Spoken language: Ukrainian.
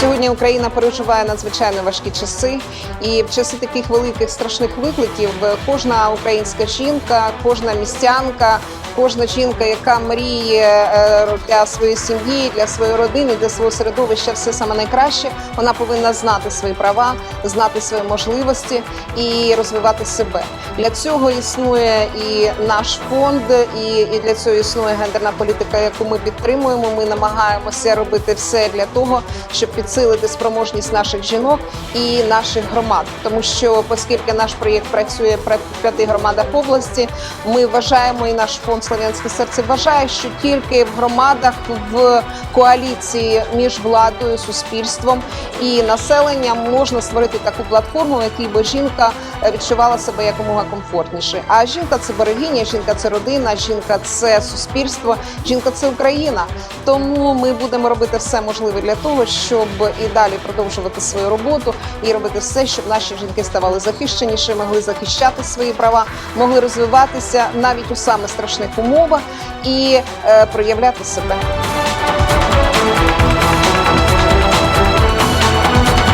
Сьогодні Україна переживає надзвичайно важкі часи, і в часи таких великих страшних викликів кожна українська жінка, кожна містянка, кожна жінка, яка мріє е, для своєї сім'ї, для своєї родини, для свого середовища, все саме найкраще. Вона повинна знати свої права, знати свої можливості і розвивати себе. Для цього існує і наш фонд, і, для цього існує гендерна політика, яку ми підтримуємо. Ми намагаємося робити все для того, щоб підсилити спроможність наших жінок і наших громад. Тому що, оскільки наш проєкт працює в п'яти громадах області, ми вважаємо, і наш фонд Слов'янське серце вважає, що тільки в громадах в коаліції між владою, суспільством і населенням можна створити таку платформу, в якій би жінка відчувала себе якомога комфортніше. А жінка це берегиня, жінка це родина, жінка це суспільство, жінка це Україна. Тому ми будемо робити все можливе для того, щоб і далі продовжувати свою роботу і робити все, щоб наші жінки ставали захищеніші, могли захищати свої права, могли розвиватися навіть у саме страшних умовах і е, проявляти себе.